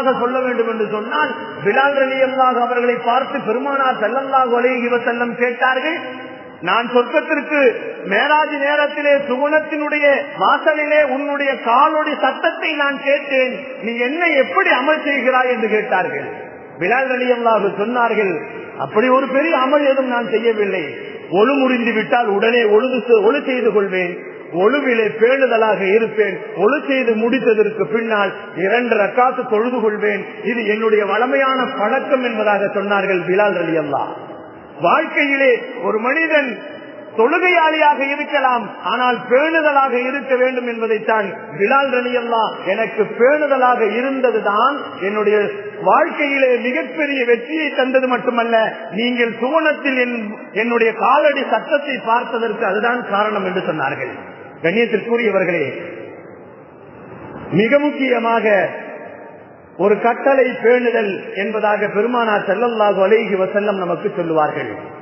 சுருக்கமாக சொல்ல வேண்டும் என்று சொன்னால் பிலால் ரலியல்லாக அவர்களை பார்த்து பெருமானார் செல்லல்லாக அலைஹி செல்லம் கேட்டார்கள் நான் சொர்க்கத்திற்கு மேராஜ் நேரத்திலே சுகுணத்தினுடைய வாசலிலே உன்னுடைய காலோடைய சத்தத்தை நான் கேட்டேன். நீ என்னை எப்படி அமல் செய்கிறாய்? என்று கேட்டார்கள். பிலால் ரலியல்லாக சொன்னார்கள் அப்படி ஒரு பெரிய அமல் எதுவும் நான் செய்யவில்லை. ஒழு முறிந்து விட்டால் உடனே ஒழுது ஒழு செய்து கொள்வேன். ஒழுவிலே பேணுதலாக இருப்பேன். ஒழு செய்து முடித்ததற்கு பின்னால் இரண்டு ரக்காத்து தொழுது கொள்வேன். இது என்னுடைய வளமையான பழக்கம் என்பதாக சொன்னார்கள் பிலால் அலி அல்லா வாழ்க்கையிலே ஒரு மனிதன் தொழுகையாளியாக இருக்கலாம் ஆனால் பேணுதலாக இருக்க வேண்டும் என்பதைத்தான் பிலால் ரணியல்லா எனக்கு பேணுதலாக இருந்ததுதான் என்னுடைய வாழ்க்கையிலே மிகப்பெரிய வெற்றியை தந்தது மட்டுமல்ல நீங்கள் சுவனத்தில் என்- என்னுடைய காலடி சத்தத்தை பார்த்ததற்கு அதுதான் காரணம் என்று சொன்னார்கள். கண்ணியத்திற்குரியவர்களே மிக முக்கியமாக ஒரு கட்டளை பேணுதல் என்பதாக பெருமானா செல்லல்லாஹு அலைஹி வசல்லம் நமக்கு சொல்லுவார்கள்.